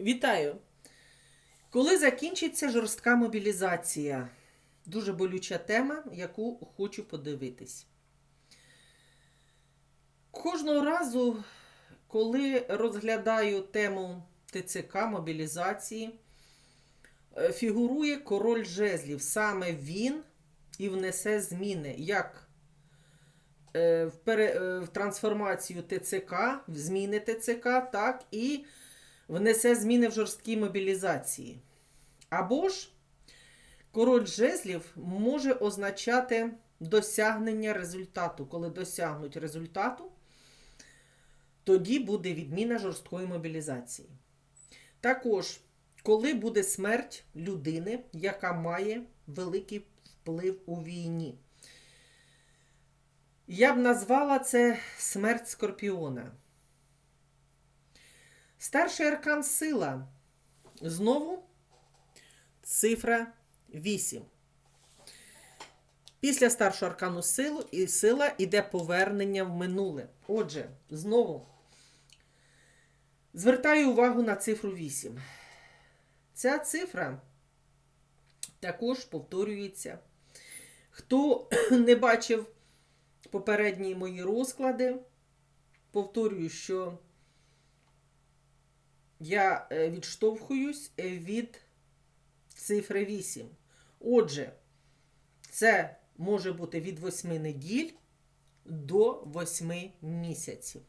Вітаю! Коли закінчиться жорстка мобілізація? Дуже болюча тема, яку хочу подивитись. Кожного разу, коли розглядаю тему ТЦК мобілізації, е, фігурує король жезлів. Саме він і внесе зміни як е, е, в трансформацію ТЦК, в зміни ТЦК, так і внесе зміни в жорсткі мобілізації. Або ж король жезлів може означати досягнення результату. Коли досягнуть результату, тоді буде відміна жорсткої мобілізації. Також, коли буде смерть людини, яка має великий вплив у війні. Я б назвала це смерть скорпіона. Старший аркан сила. Знову цифра 8. Після старшого аркану силу і сила йде повернення в минуле. Отже, знову звертаю увагу на цифру 8. Ця цифра також повторюється. Хто не бачив попередні мої розклади, повторюю, що я е, відштовхуюсь е, від цифри 8. Отже, це може бути від 8 неділь до 8 місяців.